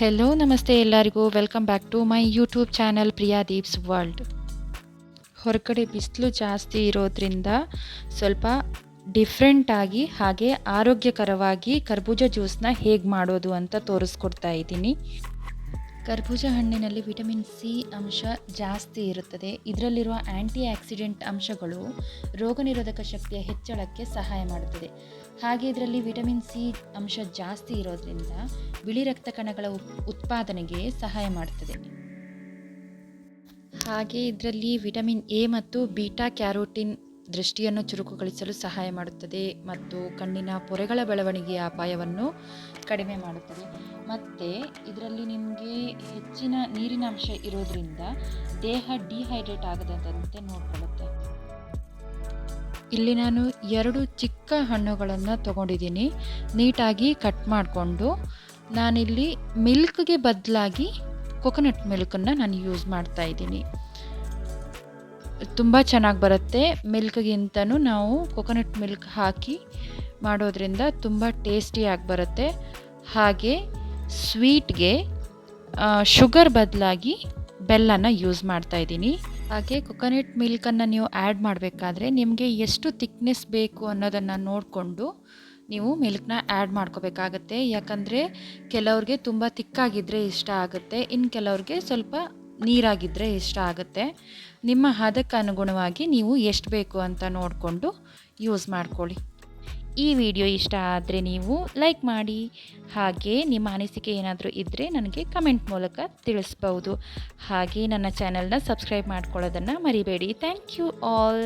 Hello ನಮಸ್ತೆ ಎಲ್ಲರಿಗೂ. Welcome back to my YouTube channel Priya Deep's world ಹೊರಗಡೆ ಬಿಸಿಲು ಜಾಸ್ತಿ ಇರೋದ್ರಿಂದ ಸ್ವಲ್ಪ ಡಿಫ್ರೆಂಟಾಗಿ ಹಾಗೆ ಆರೋಗ್ಯಕರವಾಗಿ ಕರ್ಬೂಜ ಜ್ಯೂಸನ್ನ ಹೇಗೆ ಮಾಡೋದು ಅಂತ ತೋರಿಸ್ಕೊಡ್ತಾ ಇದ್ದೀನಿ. ಕರ್ಬೂಜ ಹಣ್ಣಿನಲ್ಲಿ ವಿಟಮಿನ್ ಸಿ ಅಂಶ ಜಾಸ್ತಿ ಇರುತ್ತದೆ. ಇದರಲ್ಲಿರುವ ಆ್ಯಂಟಿ ಆಕ್ಸಿಡೆಂಟ್ ಅಂಶಗಳು ರೋಗನಿರೋಧಕ ಶಕ್ತಿಯ ಹೆಚ್ಚಳಕ್ಕೆ ಸಹಾಯ ಮಾಡುತ್ತದೆ. ಹಾಗೆ ಇದರಲ್ಲಿ ವಿಟಮಿನ್ ಸಿ ಅಂಶ ಜಾಸ್ತಿ ಇರೋದ್ರಿಂದ ಬಿಳಿ ರಕ್ತ ಕಣಗಳ ಉತ್- ಉತ್ಪಾದನೆಗೆ ಸಹಾಯ ಮಾಡುತ್ತದೆ. ಹಾಗೆ ಇದರಲ್ಲಿ ವಿಟಮಿನ್ ಎ ಮತ್ತು ಬೀಟಾ ಕ್ಯಾರೋಟಿನ್ ದೃಷ್ಟಿಯನ್ನು ಚುರುಕುಗೊಳಿಸಲು ಸಹಾಯ ಮಾಡುತ್ತದೆ ಮತ್ತು ಕಣ್ಣಿನ ಪೊರೆಗಳ ಬೆಳವಣಿಗೆಯ ಅಪಾಯವನ್ನು ಕಡಿಮೆ ಮಾಡುತ್ತದೆ. ಮತ್ತು ಇದರಲ್ಲಿ ನಿಮಗೆ ಹೆಚ್ಚಿನ ನೀರಿನ ಅಂಶ ಇರೋದ್ರಿಂದ ದೇಹ ಡಿಹೈಡ್ರೇಟ್ ಆಗದಂತೆ ನೋಡ್ಕೊಳ್ಳುತ್ತೆ. ಇಲ್ಲಿ ನಾನು ಎರಡು ಚಿಕ್ಕ ಹಣ್ಣುಗಳನ್ನು ತಗೊಂಡಿದ್ದೀನಿ. ನೀಟಾಗಿ ಕಟ್ ಮಾಡಿಕೊಂಡು ನಾನಿಲ್ಲಿ ಮಿಲ್ಕ್ಗೆ ಬದಲಾಗಿ ಕೊಕೊನಟ್ ಮಿಲ್ಕನ್ನು ನಾನು ಯೂಸ್ ಮಾಡ್ತಾ ಇದ್ದೀನಿ. ತುಂಬ ಚೆನ್ನಾಗಿ ಬರುತ್ತೆ. ಮಿಲ್ಕ್ಗಿಂತನೂ ನಾವು ಕೊಕೊನಟ್ ಮಿಲ್ಕ್ ಹಾಕಿ ಮಾಡೋದ್ರಿಂದ ತುಂಬ ಟೇಸ್ಟಿಯಾಗಿ ಬರುತ್ತೆ. ಹಾಗೆ ಸ್ವೀಟ್ಗೆ ಶುಗರ್ ಬದಲಾಗಿ ಬೆಲ್ಲನ ಯೂಸ್ ಮಾಡ್ತಾ ಇದ್ದೀನಿ. ಹಾಗೆ ಕೊಕೊನಟ್ ಮಿಲ್ಕನ್ನು ನೀವು ಆ್ಯಡ್ ಮಾಡಬೇಕಾದ್ರೆ ನಿಮಗೆ ಎಷ್ಟು ತಿಕ್ನೆಸ್ ಬೇಕು ಅನ್ನೋದನ್ನು ನೋಡಿಕೊಂಡು ನೀವು ಮಿಲ್ಕ್ನ ಆ್ಯಡ್ ಮಾಡ್ಕೋಬೇಕಾಗತ್ತೆ. ಯಾಕಂದರೆ ಕೆಲವ್ರಿಗೆ ತುಂಬ ತಿಕ್ಕಾಗಿದ್ದರೆ ಇಷ್ಟ ಆಗುತ್ತೆ. ಇನ್ನು ಕೆಲವ್ರಿಗೆ ಸ್ವಲ್ಪ ನೀರಾಗಿದ್ದರೆ ಇಷ್ಟ ಆಗುತ್ತೆ. ನಿಮ್ಮ ಹದಕ್ಕೆ ಅನುಗುಣವಾಗಿ ನೀವು ಎಷ್ಟು ಬೇಕು ಅಂತ ನೋಡಿಕೊಂಡು ಯೂಸ್ ಮಾಡ್ಕೊಳ್ಳಿ. ಈ ವಿಡಿಯೋ ಇಷ್ಟ ಆದರೆ ನೀವು ಲೈಕ್ ಮಾಡಿ. ಹಾಗೆ ನಿಮ್ಮ ಅನಿಸಿಕೆ ಏನಾದರೂ ಇದ್ದರೆ ನನಗೆ ಕಮೆಂಟ್ ಮೂಲಕ ತಿಳಿಸ್ಬೌದು. ಹಾಗೆ ನನ್ನ ಚಾನಲ್ನ ಸಬ್ಸ್ಕ್ರೈಬ್ ಮಾಡ್ಕೊಳ್ಳೋದನ್ನು ಮರಿಬೇಡಿ. Thank you all.